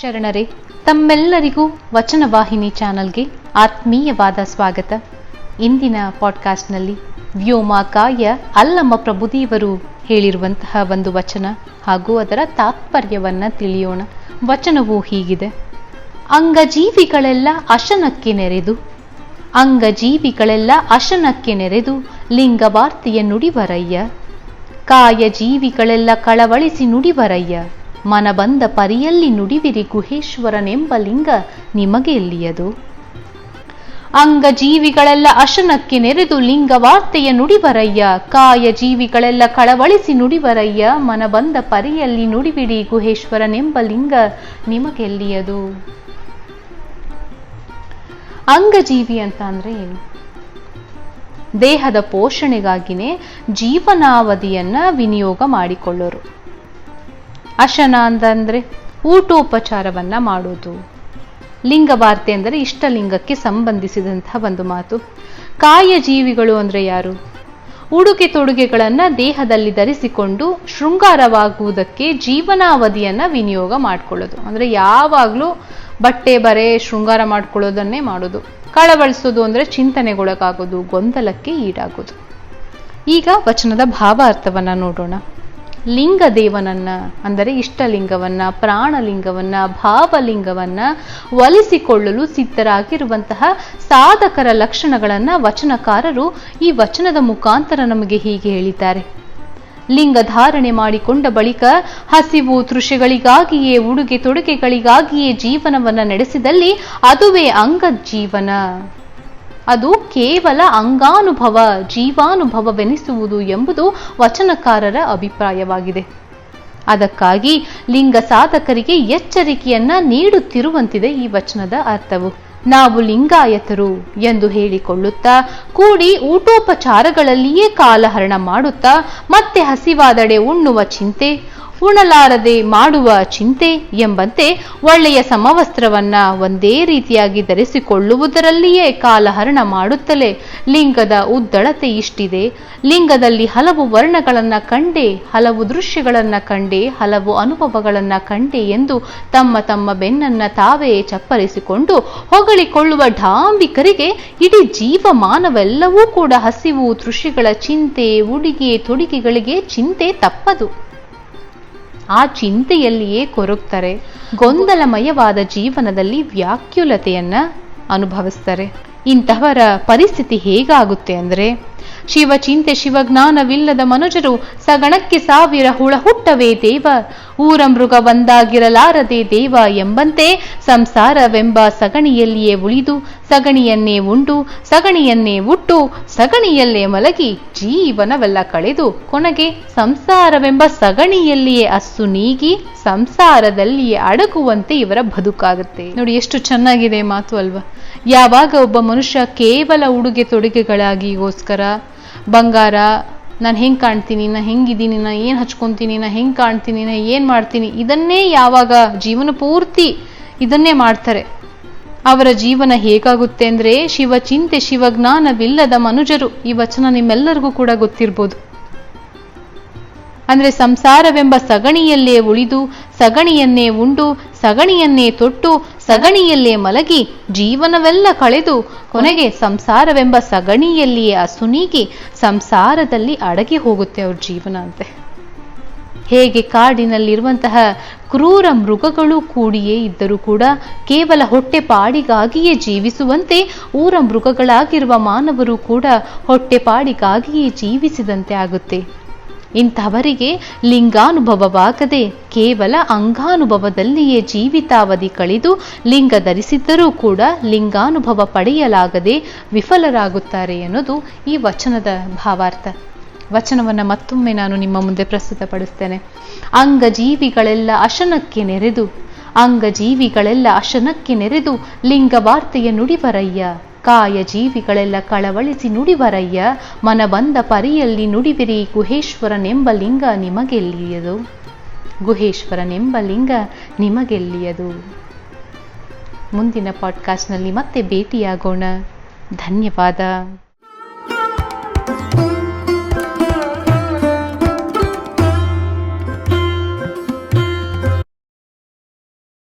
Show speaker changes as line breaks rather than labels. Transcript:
ಶರಣರೇ, ತಮ್ಮೆಲ್ಲರಿಗೂ ವಚನವಾಹಿನಿ ಚಾನಲ್ಗೆ ಆತ್ಮೀಯವಾದ ಸ್ವಾಗತ. ಇಂದಿನ ಪಾಡ್ಕಾಸ್ಟ್ನಲ್ಲಿ ವ್ಯೋಮಾಕಾಯ ಅಲ್ಲಮ್ಮ ಪ್ರಭುದೇವರು ಹೇಳಿರುವಂತಹ ಒಂದು ವಚನ ಹಾಗೂ ಅದರ ತಾತ್ಪರ್ಯವನ್ನ ತಿಳಿಯೋಣ. ವಚನವು ಹೀಗಿದೆ. ಅಂಗಜೀವಿಗಳೆಲ್ಲ ಅಶನಕ್ಕೆ ನೆರೆದು, ಅಂಗಜೀವಿಗಳೆಲ್ಲ ಅಶನಕ್ಕೆ ನೆರೆದು ಲಿಂಗವಾರ್ತೆಯ ನುಡಿವರಯ್ಯ. ಕಾಯ ಜೀವಿಗಳೆಲ್ಲ ಕಳವಳಿಸಿ ನುಡಿವರಯ್ಯ. ಮನ ಬಂದ ಪರಿಯಲ್ಲಿ ನುಡಿವಿರಿ ಗುಹೇಶ್ವರನೆಂಬ ಲಿಂಗ ನಿಮಗೆ ಎಲ್ಲಿಯದು? ಅಂಗ ಜೀವಿಗಳೆಲ್ಲ ಅಶನಕ್ಕೆ ನೆರೆದು ಲಿಂಗವಾರ್ತೆಯ ನುಡಿವರಯ್ಯ. ಕಾಯ ಜೀವಿಗಳೆಲ್ಲ ಕಳವಳಿಸಿ ನುಡಿವರಯ್ಯ. ಮನ ಬಂದ ಪರಿಯಲ್ಲಿ ನುಡಿಬಿಡಿ ಗುಹೇಶ್ವರನೆಂಬ ಲಿಂಗ ನಿಮಗೆಲ್ಲಿಯದು ಅಂಗಜೀವಿ ಅಂತ ಅಂದ್ರೆ ಏನು? ದೇಹದ ಪೋಷಣೆಗಾಗಿನೇ ಜೀವನಾವಧಿಯನ್ನ ವಿನಿಯೋಗ ಮಾಡಿಕೊಳ್ಳೋರು. ಅಶನ ಅಂತಂದರೆ ಊಟೋಪಚಾರವನ್ನ ಮಾಡೋದು. ಲಿಂಗವಾರ್ತೆ ಅಂದರೆ ಇಷ್ಟಲಿಂಗಕ್ಕೆ ಸಂಬಂಧಿಸಿದಂತಹ ಒಂದು ಮಾತು. ಕಾಯ ಜೀವಿಗಳು ಅಂದ್ರೆ ಯಾರು? ಉಡುಗೆ ತೊಡುಗೆಗಳನ್ನು ದೇಹದಲ್ಲಿ ಧರಿಸಿಕೊಂಡು ಶೃಂಗಾರವಾಗುವುದಕ್ಕೆ ಜೀವನಾವಧಿಯನ್ನು ವಿನಿಯೋಗ ಮಾಡಿಕೊಳ್ಳೋದು. ಅಂದ್ರೆ ಯಾವಾಗಲೂ ಬಟ್ಟೆ ಬರೆ ಶೃಂಗಾರ ಮಾಡ್ಕೊಳ್ಳೋದನ್ನೇ ಮಾಡೋದು. ಕಳವಳಿಸೋದು ಅಂದರೆ ಚಿಂತನೆಗೊಳಗಾಗೋದು, ಗೊಂದಲಕ್ಕೆ ಈಡಾಗೋದು. ಈಗ ವಚನದ ಭಾವಾರ್ಥವನ್ನ ನೋಡೋಣ. ಲಿಂಗದೇವನನ್ನ, ಅಂದರೆ ಇಷ್ಟಲಿಂಗವನ್ನ, ಪ್ರಾಣಲಿಂಗವನ್ನ, ಭಾವಲಿಂಗವನ್ನ ಒಲಿಸಿಕೊಳ್ಳಲು ಸಿದ್ಧರಾಗಿರುವಂತಹ ಸಾಧಕರ ಲಕ್ಷಣಗಳನ್ನ ವಚನಕಾರರು ಈ ವಚನದ ಮುಖಾಂತರ ನಮಗೆ ಹೀಗೆ ಹೇಳಿದ್ದಾರೆ. ಲಿಂಗ ಧಾರಣೆ ಮಾಡಿಕೊಂಡ ಬಳಿಕ ಹಸಿವು ತೃಷೆಗಳಿಗಾಗಿಯೇ, ಉಡುಗೆ ತೊಡುಗೆಗಳಿಗಾಗಿಯೇ ಜೀವನವನ್ನ ನಡೆಸಿದಲ್ಲಿ ಅದುವೇ ಅಂಗಜೀವನ. ಅದು ಕೇವಲ ಅಂಗಾನುಭವ, ಜೀವಾನುಭವವೆನಿಸುವುದು ಎಂಬುದು ವಚನಕಾರರ ಅಭಿಪ್ರಾಯವಾಗಿದೆ. ಅದಕ್ಕಾಗಿ ಲಿಂಗ ಸಾಧಕರಿಗೆ ಎಚ್ಚರಿಕೆಯನ್ನ ನೀಡುತ್ತಿರುವಂತಿದೆ ಈ ವಚನದ ಅರ್ಥವು. ನಾವು ಲಿಂಗಾಯತರು ಎಂದು ಹೇಳಿಕೊಳ್ಳುತ್ತಾ, ಕೂಡಿ ಊಟೋಪಚಾರಗಳಲ್ಲಿಯೇ ಕಾಲಹರಣ ಮಾಡುತ್ತಾ, ಮತ್ತೆ ಹಸಿವಾದಡೆ ಉಣ್ಣುವ ಚಿಂತೆ ಉಣಲಾರದೆ ಮಾಡುವ ಚಿಂತೆ ಎಂಬಂತೆ ಒಳ್ಳೆಯ ಸಮವಸ್ತ್ರವನ್ನ ಒಂದೇ ರೀತಿಯಾಗಿ ಧರಿಸಿಕೊಳ್ಳುವುದರಲ್ಲಿಯೇ ಕಾಲಹರಣ ಮಾಡುತ್ತಲೇ ಲಿಂಗದ ಉದ್ದಳತೆ ಇಷ್ಟಿದೆ. ಲಿಂಗದಲ್ಲಿ ಹಲವು ವರ್ಣಗಳನ್ನ ಕಂಡೆ, ಹಲವು ದೃಶ್ಯಗಳನ್ನ ಕಂಡೆ, ಹಲವು ಅನುಭವಗಳನ್ನ ಕಂಡೆ ಎಂದು ತಮ್ಮ ತಮ್ಮ ಬೆನ್ನನ್ನ ತಾವೇ ಚಪ್ಪರಿಸಿಕೊಂಡು ಹೊಗಳಿಕೊಳ್ಳುವ ಡಾಂಬಿಕರಿಗೆ ಇಡೀ ಜೀವಮಾನವೆಲ್ಲವೂ ಕೂಡ ಹಸಿವು ತೃಷಿಗಳ ಚಿಂತೆ, ಉಡುಗೆ, ತೊಡುಗೆಗಳಿಗೆ ಚಿಂತೆ ತಪ್ಪದು. ಆ ಚಿಂತೆಯಲ್ಲಿಯೇ ಕೊರಗ್ತಾರೆ ಗೊಂದಲಮಯವಾದ ಜೀವನದಲ್ಲಿ ವ್ಯಾಕ್ಯುಲತೆಯನ್ನ ಅನುಭವಿಸ್ತಾರೆ. ಇಂತಹವರ ಪರಿಸ್ಥಿತಿ ಹೇಗಾಗುತ್ತೆ ಅಂದ್ರೆ, ಶಿವಚಿಂತೆ ಶಿವಜ್ಞಾನವಿಲ್ಲದ ಮನುಜರು ಸಗಣಕ್ಕೆ ಸಾವಿರ ಹುಳ ಹುಟ್ಟವೇ ದೇವ ಊರ ಮೃಗ ಒಂದಾಗಿರಲಾರದೆ ದೇವ ಎಂಬಂತೆ ಸಂಸಾರವೆಂಬ ಸಗಣಿಯಲ್ಲಿಯೇ ಉಳಿದು, ಸಗಣಿಯನ್ನೇ ಉಂಡು, ಸಗಣಿಯನ್ನೇ ಉಟ್ಟು, ಸಗಣಿಯಲ್ಲೇ ಮಲಗಿ ಜೀವನವೆಲ್ಲ ಕಳೆದು ಕೊನೆಗೆ ಸಂಸಾರವೆಂಬ ಸಗಣಿಯಲ್ಲಿಯೇ ಅಸ್ಸು ನೀಗಿ ಸಂಸಾರದಲ್ಲಿಯೇ ಅಡಗುವಂತೆ ಇವರ ಬದುಕಾಗುತ್ತೆ. ನೋಡಿ, ಎಷ್ಟು ಚೆನ್ನಾಗಿದೆ ಮಾತು ಅಲ್ವಾ? ಯಾವಾಗ ಒಬ್ಬ ಮನುಷ್ಯ ಕೇವಲ ಉಡುಗೆ ತೊಡುಗೆಗಳಾಗಿಗೋಸ್ಕರ ಬಂಗಾರ ನಾನು ಹೆಂಗೆ ಕಾಣ್ತೀನಿ, ನಾ ಹೆಂಗಿದ್ದೀನಿ, ನಾ ಏನು ಹಚ್ಕೊತೀನಿ, ನಾ ಹೆಂಗೆ ಕಾಣ್ತೀನಿ, ನಾ ಏನು ಮಾಡ್ತೀನಿ, ಇದನ್ನೇ ಯಾವಾಗ ಜೀವನ ಪೂರ್ತಿ ಇದನ್ನೇ ಮಾಡ್ತಾರೆ. ಅವರ ಜೀವನ ಹೇಗಾಗುತ್ತೆ ಅಂದ್ರೆ ಶಿವಚಿಂತೆ ಶಿವಜ್ಞಾನವಿಲ್ಲದ ಮನುಜರು. ಈ ವಚನ ನಿಮ್ಮೆಲ್ಲರಿಗೂ ಕೂಡ ಗೊತ್ತಿರ್ಬೋದು. ಅಂದ್ರೆ ಸಂಸಾರವೆಂಬ ಸಗಣಿಯಲ್ಲೇ ಉಳಿದು, ಸಗಣಿಯನ್ನೇ ಉಂಡು ಸಗಣಿಯನ್ನೇ ತೊಟ್ಟು ಸಗಣಿಯಲ್ಲೇ ಮಲಗಿ ಜೀವನವೆಲ್ಲ ಕಳೆದು ಕೊನೆಗೆ ಸಂಸಾರವೆಂಬ ಸಗಣಿಯಲ್ಲಿಯೇ ಅಸುನೀಗಿ ಸಂಸಾರದಲ್ಲಿ ಅಡಗಿ ಹೋಗುತ್ತೆ ಅವ್ರ ಜೀವನ ಅಂತೆ. ಹೇಗೆ ಕಾಡಿನಲ್ಲಿರುವಂತಹ ಕ್ರೂರ ಮೃಗಗಳು ಕೂಡಿಯೇ ಇದ್ದರೂ ಕೂಡ ಕೇವಲ ಹೊಟ್ಟೆಪಾಡಿಗಾಗಿಯೇ ಜೀವಿಸುವಂತೆ ಊರ ಮೃಗಗಳಾಗಿರುವ ಮಾನವರು ಕೂಡ ಹೊಟ್ಟೆಪಾಡಿಗಾಗಿಯೇ ಜೀವಿಸಿದಂತೆ ಆಗುತ್ತೆ. ಇಂಥವರಿಗೆ ಲಿಂಗಾನುಭವವಾಗದೆ ಕೇವಲ ಅಂಗಾನುಭವದಲ್ಲಿಯೇ ಜೀವಿತಾವಧಿ ಕಳೆದು ಲಿಂಗ ಧರಿಸಿದ್ದರೂ ಕೂಡ ಲಿಂಗಾನುಭವ ಪಡೆಯಲಾಗದೆ ವಿಫಲರಾಗುತ್ತಾರೆ ಎನ್ನುವುದು ಈ ವಚನದ ಭಾವಾರ್ಥ. ವಚನವನ್ನು ಮತ್ತೊಮ್ಮೆ ನಾನು ನಿಮ್ಮ ಮುಂದೆ ಪ್ರಸ್ತುತಪಡಿಸ್ತೇನೆ. ಅಂಗಜೀವಿಗಳೆಲ್ಲ ಅಶನಕ್ಕೆ ನೆರೆದು, ಅಂಗಜೀವಿಗಳೆಲ್ಲ ಅಶನಕ್ಕೆ ನೆರೆದು ಲಿಂಗವಾರ್ತೆಯ ನುಡಿವರಯ್ಯ. ಕಾಯ ಜೀವಿಗಳೆಲ್ಲ ಕಳವಳಿಸಿ ನುಡಿವರಯ್ಯ ಮನ ಬಂದ ಪರಿಯಲ್ಲಿ ನುಡಿವಿರಿ ಗುಹೇಶ್ವರನೆಂಬ ಲಿಂಗ ನಿಮಗೆಲ್ಲಿಯದು? ಗುಹೇಶ್ವರನೆಂಬ ಲಿಂಗ ನಿಮಗೆಲ್ಲಿಯದು? ಮುಂದಿನ ಪಾಡ್ಕಾಸ್ಟ್ನಲ್ಲಿ ಮತ್ತೆ ಭೇಟಿಯಾಗೋಣ. ಧನ್ಯವಾದ.